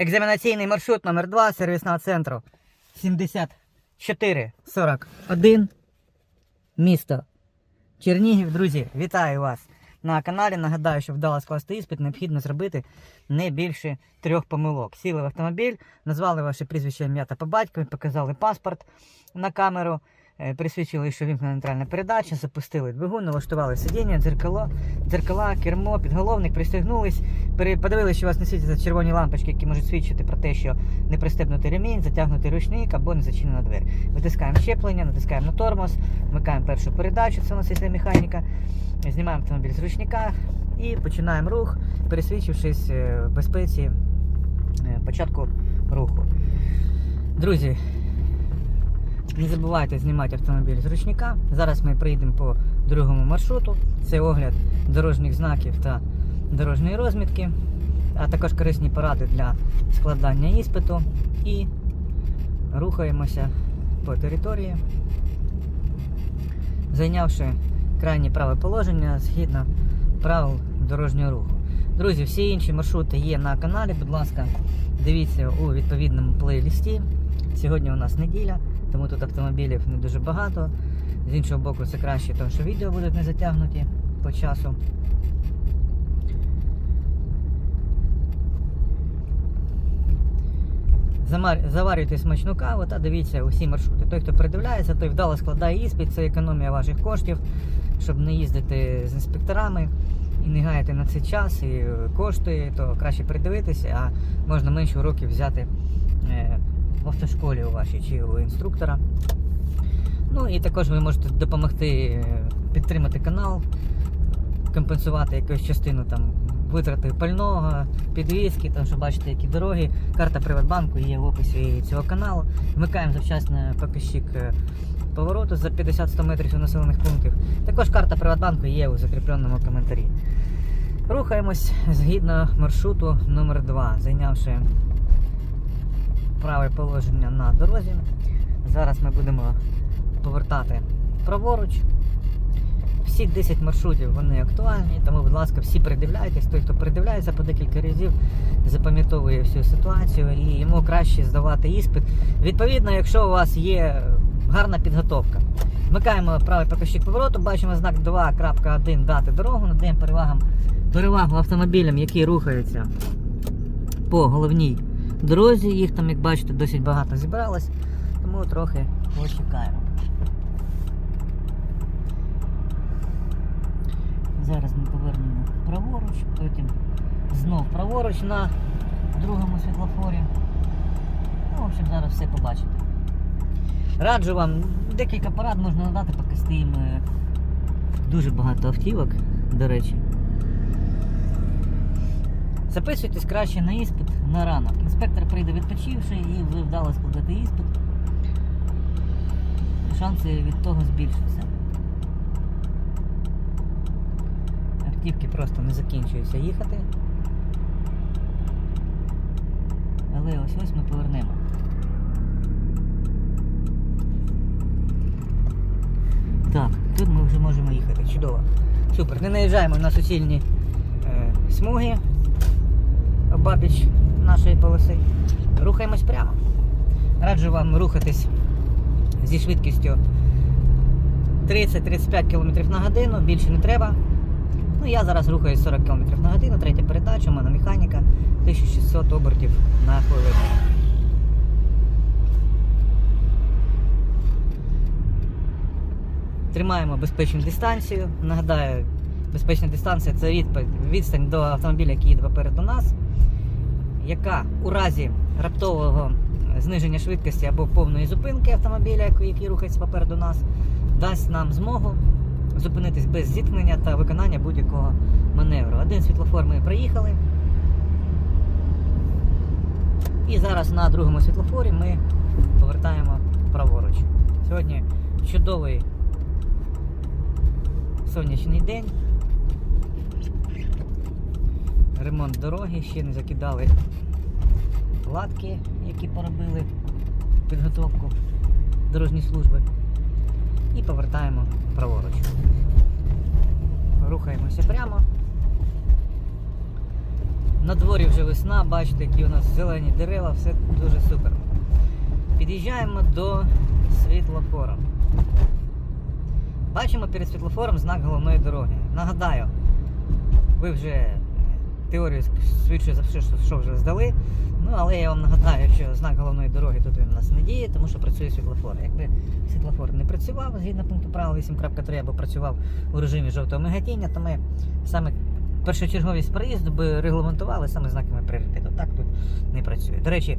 Екзаменаційний маршрут номер 2 сервісного центру 7441 місто Чернігів. Друзі, вітаю вас на каналі. Нагадаю, щоб вдало скласти іспит, необхідно зробити не більше трьох помилок. Сіли в автомобіль, назвали ваше прізвище ім'я та по батькові, показали паспорт на камеру. Е, Присвідчили, що вімкнена нейтральна передача, запустили двигун, налаштували сидіння, дзеркало, дзеркала, кермо, підголовник, пристегнулись, подивилися, що у вас не світяться червоні лампочки, які можуть свідчити про те, що не пристебнутий ремінь, затягнутий ручник або не зачинена двері. Витискаємо щеплення, натискаємо на тормоз, вмикаємо першу передачу, це у нас є механіка, знімаємо автомобіль з ручника і починаємо рух, пересвідчившись е, в безпеці е, початку руху. Друзі, не забувайте знімати автомобіль з ручника. Зараз ми прийдемо по другому маршруту. Це огляд дорожніх знаків та дорожньої розмітки, а також корисні поради для складання іспиту. І рухаємося по території, зайнявши крайнє праве положення згідно правил дорожнього руху. Друзі, всі інші маршрути є на каналі. Будь ласка, дивіться у відповідному плейлісті. Сьогодні у нас неділя, тому тут автомобілів не дуже багато. З іншого боку, це краще, тому що відео будуть не затягнуті по часу. Заварюйте смачну каву та дивіться усі маршрути. Той, хто передивляється, той вдало складає іспит, це економія ваших коштів, щоб не їздити з інспекторами і не гаяти на це час і кошти, то краще передивитися, а можна менше уроків взяти е, в автошколі у вашій чи у інструктора. Ну і також ви можете допомогти е, підтримати канал, компенсувати якусь частину там витрати пального, підвізки, тому що бачите, які дороги. Карта Приватбанку є в описі цього каналу. Вмикаємо завчасно показчик е, повороту за 50-100 метрів від населених пунктів. Також карта Приватбанку є у закріпленому коментарі. Рухаємось згідно маршруту номер 2 зайнявши праве положення на дорозі. Зараз ми будемо повертати праворуч. Всі 10 маршрутів вони актуальні, тому, будь ласка, всі придивляйтесь. Той, хто придивляється по декілька разів, запам'ятовує всю ситуацію і йому краще здавати іспит. Відповідно, якщо у вас є гарна підготовка. Вмикаємо правий показчик повороту, бачимо знак 2.1 дати дорогу, надаємо перевагам, перевагу автомобілям, які рухаються по головній дорозі. Їх там, як бачите, досить багато зібралось, тому трохи почекаємо. Зараз ми повернемо праворуч, потім знов праворуч на другому світлофорі. Ну, в общем, зараз все побачите. Раджу вам, декілька порад можна надати, поки стоїмо. Дуже багато автівок, до речі. Записуйтесь краще на іспит на ранок. Інспектор прийде відпочивши і ви вдало складете іспит. Шанси від того збільшаться. Автівки просто не закінчуються їхати. Але ось ось ми повернемо. Так, тут ми вже можемо їхати. Чудово. Супер. Не наїжджаємо на суцільні е, смуги обабіч нашої полоси. Рухаємось прямо. Раджу вам рухатись зі швидкістю 30-35 км на годину, більше не треба. Ну, я зараз рухаюсь 40 км на годину, третя передача, у мене механіка, 1600 обертів на хвилину. Тримаємо безпечну дистанцію. Нагадаю, безпечна дистанція це відстань до автомобіля, який їде попереду нас, яка у разі раптового зниження швидкості або повної зупинки автомобіля, який рухається попереду нас, дасть нам змогу зупинитись без зіткнення та виконання будь-якого маневру. Один світлофор ми проїхали. І зараз на другому світлофорі ми повертаємо праворуч. Сьогодні чудовий сонячний день. Ремонт дороги, ще не закидали латки, які поробили підготовку дорожньої служби. І повертаємо праворуч. Рухаємося прямо. На дворі вже весна, бачите, які у нас зелені дерева, все дуже супер. Під'їжджаємо до світлофора. Бачимо перед світлофором знак головної дороги. Нагадаю, ви вже теорію швидше за все, що, вже здали. Ну, але я вам нагадаю, що знак головної дороги тут він у нас не діє, тому що працює світлофор. Якби світлофор не працював згідно пункту правил 8.3 або працював у режимі жовтого мигатіння, то ми саме першочерговість проїзду би регламентували саме знаками пріоритету. Так тут не працює. До речі,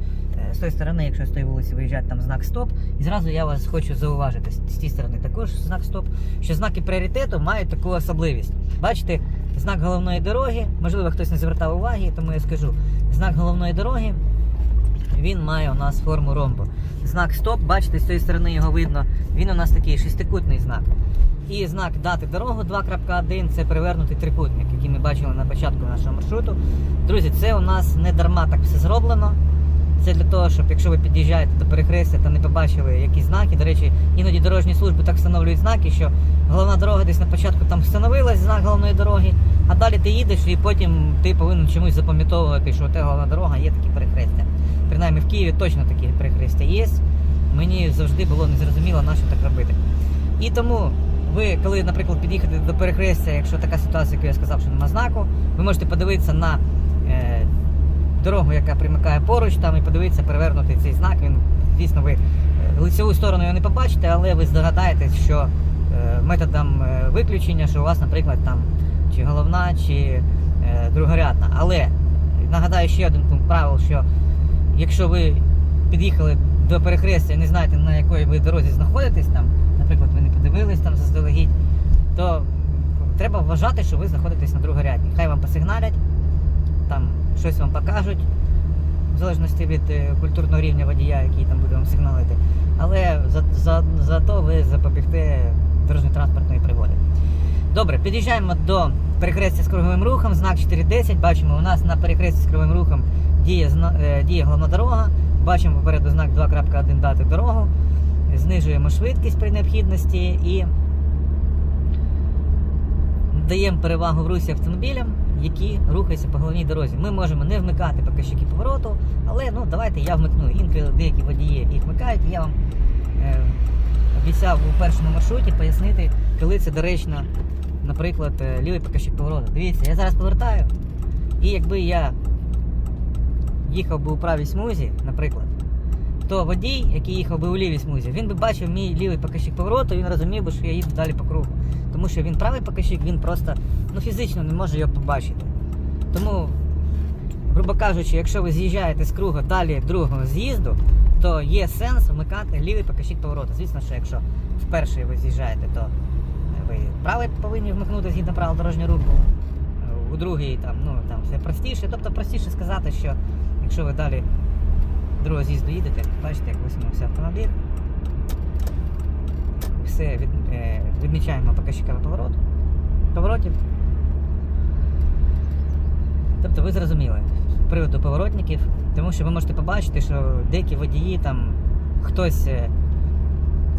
е, з тої сторони, якщо з тої вулиці виїжджати, там знак стоп. І зразу я вас хочу зауважити з тієї сторони також знак стоп, що знаки пріоритету мають таку особливість. Бачите, знак головної дороги, можливо, хтось не звертав уваги, тому я скажу. Знак головної дороги він має у нас форму ромбу. Знак стоп, бачите, з цієї сторони його видно. Він у нас такий шестикутний знак. І знак дати дорогу 2.1 це перевернутий трикутник, який ми бачили на початку нашого маршруту. Друзі, це у нас не дарма так все зроблено. Це для того, щоб якщо ви під'їжджаєте до перехрестя та не побачили якісь знаки, до речі, іноді дорожні служби так встановлюють знаки, що головна дорога десь на початку там встановилась знак головної дороги, а далі ти їдеш і потім ти повинен чомусь запам'ятовувати, що тебе головна дорога є такі перехрестя. Принаймні в Києві точно такі перехрестя є. Мені завжди було незрозуміло, на що так робити. І тому ви, коли, наприклад, під'їхати до перехрестя, якщо така ситуація, яку я сказав, що нема знаку, ви можете подивитися на е, дорогу, яка примикає поруч, там і подивитися, перевернути цей знак. Він, звісно, ви е, лицеву сторону його не побачите, але ви здогадаєтесь, що е, методом е, виключення, що у вас, наприклад, там чи головна, чи другорядна. Але нагадаю ще один пункт правил, що якщо ви під'їхали до перехрестя і не знаєте, на якої ви дорозі знаходитесь там, наприклад, ви не подивились там заздалегідь, то треба вважати, що ви знаходитесь на другорядній. Хай вам посигналять, там щось вам покажуть, в залежності від е, культурного рівня водія, який там буде вам сигналити. Але за, за, зато ви запобігте дорожньо-транспортної пригоди. Добре, під'їжджаємо до перехрестя з круговим рухом, знак 410. Бачимо, у нас на перехресті з круговим рухом діє, е, діє головна дорога. Бачимо попереду знак 2.1 дати дорогу. Знижуємо швидкість при необхідності і даємо перевагу в русі автомобілям, які рухаються по головній дорозі. Ми можемо не вмикати показчики повороту, але ну давайте я вмикну. Інколи деякі водії їх вмикають, і я вам е, обіцяв у першому маршруті пояснити, коли це доречно, наприклад, е, лівий показчик повороту. Дивіться, я зараз повертаю, і якби я їхав би у правій смузі, наприклад, то водій, який їхав би у лівій смузі, він би бачив мій лівий показчик повороту, він розумів би, що я їду далі по кругу. Тому що він правий показчик, він просто ну, фізично не може його побачити. Тому, грубо кажучи, якщо ви з'їжджаєте з круга далі другого з'їзду, то є сенс вмикати лівий показчик повороту. Звісно, що якщо вперше ви з'їжджаєте, то ви правий повинні вмикнути згідно правил дорожнього руху. У другий там, ну, там все простіше. Тобто простіше сказати, що якщо ви далі другого з'їзду їдете, бачите, як висунувся автомобіль. Все від, е, відмічаємо показчиками повороту. Поворотів. Тобто ви зрозуміли з приводу поворотників, тому що ви можете побачити, що деякі водії там хтось е,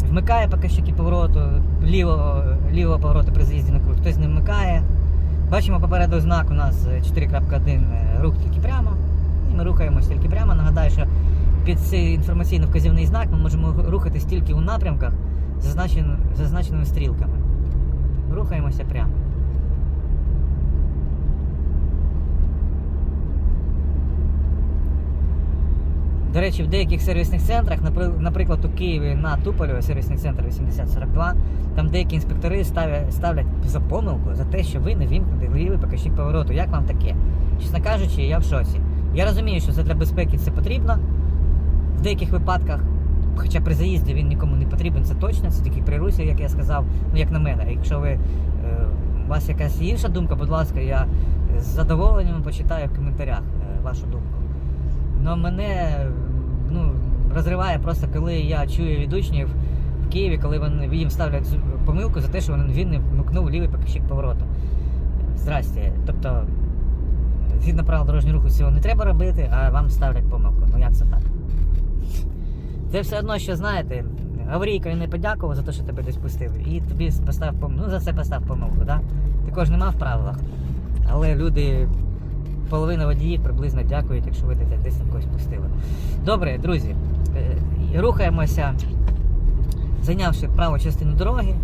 вмикає показчики повороту, лівого, лівого повороту при заїзді на круг, хтось не вмикає. Бачимо попереду знак у нас е, 4.1 е, рух тільки прямо. Ми рухаємося тільки прямо. Нагадаю, що під цей інформаційно-вказівний знак ми можемо рухатись тільки у напрямках, зазначен- зазначеними стрілками. Рухаємося прямо. До речі, в деяких сервісних центрах, наприклад, у Києві на Туполєві, сервісний центр 8042, там деякі інспектори ставлять, ставлять за помилку за те, що ви не вімкнете лівий показчик повороту. Як вам таке? Чесно кажучи, я в шоці. Я розумію, що це для безпеки це потрібно в деяких випадках. Хоча при заїзді він нікому не потрібен, це точно, це тільки при русі, як я сказав, ну як на мене. Якщо ви е, у вас якась інша думка, будь ласка, я з задоволенням почитаю в коментарях е, вашу думку. Ну мене ну, розриває просто, коли я чую від учнів в Києві, коли вони їм ставлять помилку за те, що він, не вмикнув лівий показчик повороту. Здрасте. Тобто, згідно правил дорожнього руху, цього не треба робити, а вам ставлять помилку. Ну як це так? Це все одно, що знаєте, аварійкою не подякував за те, що тебе десь пустили, і тобі поставив помилку. Ну за це постав помилку, да? Також нема в правилах. Але люди половина водіїв приблизно дякують, якщо ви десь- десь когось пустили. Добре, друзі, е, рухаємося, зайнявши праву частину дороги.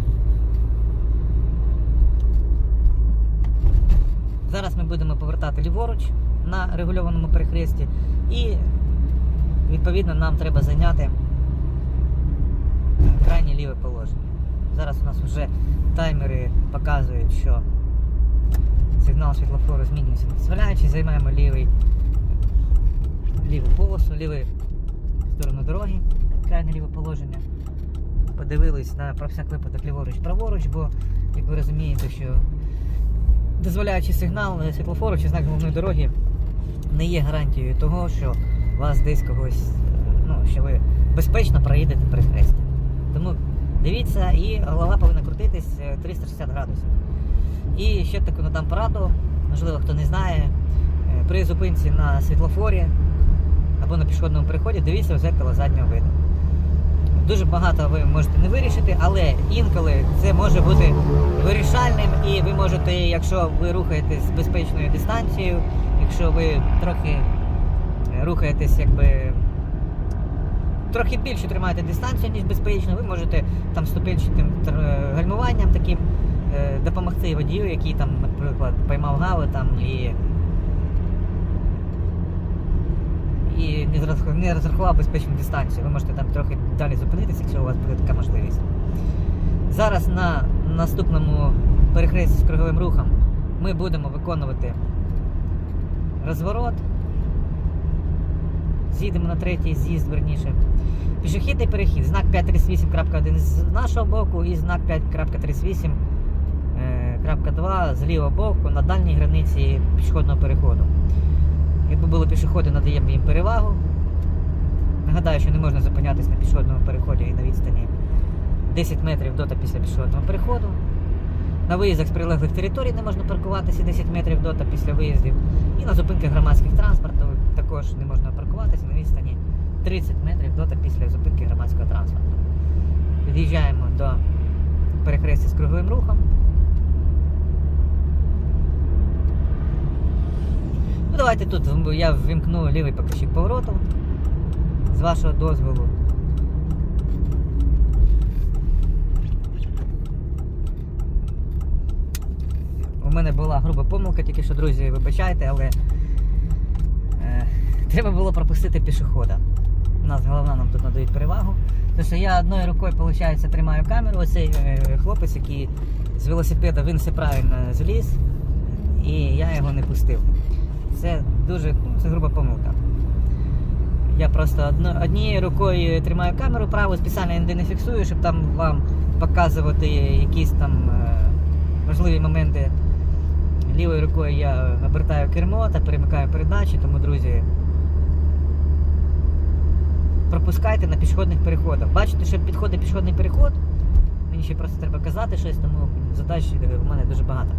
Зараз ми будемо повертати ліворуч на регульованому перехресті і відповідно нам треба зайняти крайнє ліве положення. Зараз у нас вже таймери показують, що сигнал світлофору змінюється не дозволяючи, займаємо лівий, ліву полосу, ліву сторону дороги, крайнє ліве положення. Подивились на про всяк випадок ліворуч, праворуч, бо, як ви розумієте, що дозволяючи сигнал е, світлофору чи знак головної дороги не є гарантією того, що вас десь когось, е, ну, що ви безпечно проїдете перехрестя. Тому дивіться, і голова повинна крутитись е, 360 градусів. І ще таку надам пораду, можливо, хто не знає, е, при зупинці на світлофорі або на пішохідному переході дивіться в зеркало заднього виду. Дуже багато ви можете не вирішити, але інколи це може бути вирішальним, і ви можете, якщо ви рухаєтесь з безпечною дистанцією, якщо ви трохи е, рухаєтесь якби трохи більше тримаєте дистанцію, ніж безпечно, ви можете там ступенчатим тр- гальмуванням таким е, допомогти водію, який там, наприклад, поймав гаву там і. І не розрахував безпечну дистанцію. Ви можете там трохи далі зупинитися, якщо у вас буде така можливість. Зараз на наступному перехресті з круговим рухом ми будемо виконувати розворот. З'їдемо на третій з'їзд, верніше. Пішохідний перехід, знак 538.1 з нашого боку і знак 5.38.2 з лівого боку на дальній границі пішохідного переходу. Якби були пішоходи, надаємо їм перевагу. Нагадаю, що не можна зупинятись на пішохідному переході і на відстані 10 метрів до та після пішохідного переходу. На виїздах з прилеглих територій не можна паркуватися 10 метрів до та після виїздів. І на зупинках громадських транспорту також не можна паркуватися на відстані 30 метрів до та після зупинки громадського транспорту. Під'їжджаємо до перехрестя з круговим рухом. Ну давайте тут я ввімкну лівий покажчик повороту з вашого дозволу. У мене була груба помилка, тільки що, друзі, вибачайте, але е, треба було пропустити пішохода. У нас головна нам тут надають перевагу. Тому що я одною рукою, виходить, тримаю камеру. Оцей е, хлопець, який з велосипеда він все правильно зліз, і я його не пустив. Це дуже це груба помилка. Я просто однією рукою тримаю камеру праву, спеціально ніде не фіксую, щоб там вам показувати якісь там е, важливі моменти. Лівою рукою я обертаю кермо та перемикаю передачі, тому, друзі, пропускайте на пішохідних переходах. Бачите, що підходить пішохідний переход. Мені ще просто треба казати щось, тому задач в мене дуже багато.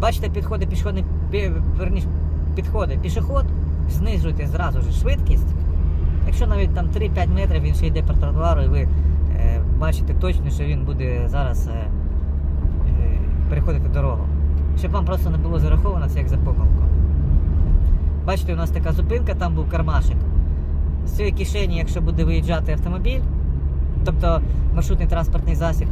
Бачите, підходить пішохідний пі- верніше, підходить пішоход, знижуйте зразу ж швидкість. Якщо навіть там 3-5 метрів він ще йде по тротуару, і ви е, бачите точно, що він буде зараз е, е, переходити дорогу. Щоб вам просто не було зараховано це як за помилку. Бачите, у нас така зупинка, там був кармашик. З цієї кишені, якщо буде виїжджати автомобіль, тобто маршрутний транспортний засіб,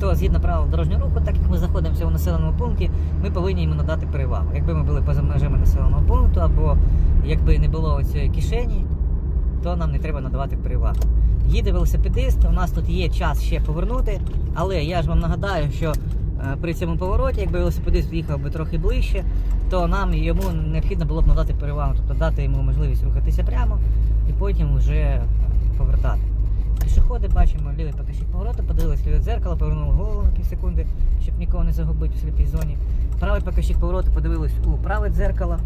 то згідно правил дорожнього руху, так як ми знаходимося у населеному пункті, ми повинні йому надати перевагу. Якби ми були поза межами населеного пункту, або якби не було цієї кишені, то нам не треба надавати перевагу. Їде велосипедист, у нас тут є час ще повернути, але я ж вам нагадаю, що е, при цьому повороті, якби велосипедист їхав би трохи ближче, то нам йому необхідно було б надати перевагу, тобто дати йому можливість рухатися прямо і потім вже повертати. Пішоходи бачимо, лівий покажчик повороту, подивились ліве дзеркало, повернули голову на півсекунди, щоб нікого не загубити у сліпій зоні. Правий покажчик повороту подивились у праве дзеркало.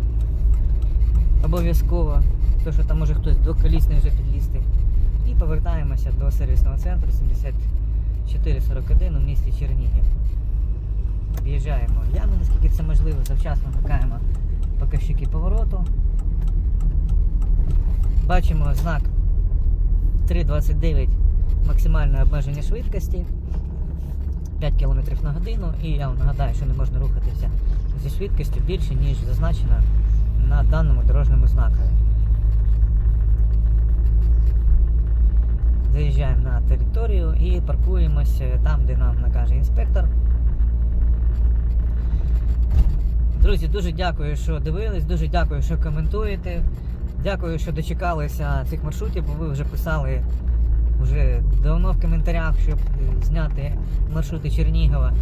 Обов'язково, то що там може хтось до колісний вже підлізти. І повертаємося до сервісного центру 7441 у місті Чернігів. Об'їжджаємо ями, наскільки це можливо, завчасно вмикаємо показчики повороту. Бачимо знак 3.29 максимальне обмеження швидкості 5 км на годину. І я вам нагадаю, що не можна рухатися зі швидкістю більше, ніж зазначено на даному дорожньому знакові. Заїжджаємо на територію і паркуємося там, де нам накаже інспектор. Друзі, дуже дякую, що дивились, дуже дякую, що коментуєте. Дякую, що дочекалися цих маршрутів, бо ви вже писали вже давно в коментарях, щоб зняти маршрути Чернігова.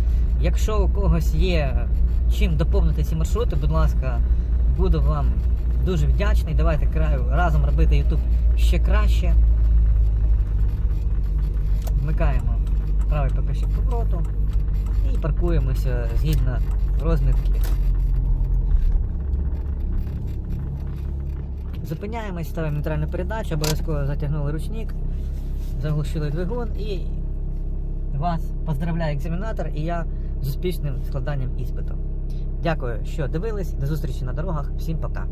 Якщо у когось є чим доповнити ці маршрути, будь ласка, буду вам дуже вдячний. Давайте разом робити YouTube ще краще. Вмикаємо правий покажчик повороту і паркуємося згідно розмітки. Зупиняємось, ставимо нейтральну передачу, обов'язково затягнули ручник, заглушили двигун і вас поздравляє екзаменатор і я з успішним складанням іспиту. Дякую, що дивились. До зустрічі на дорогах. Всім пока.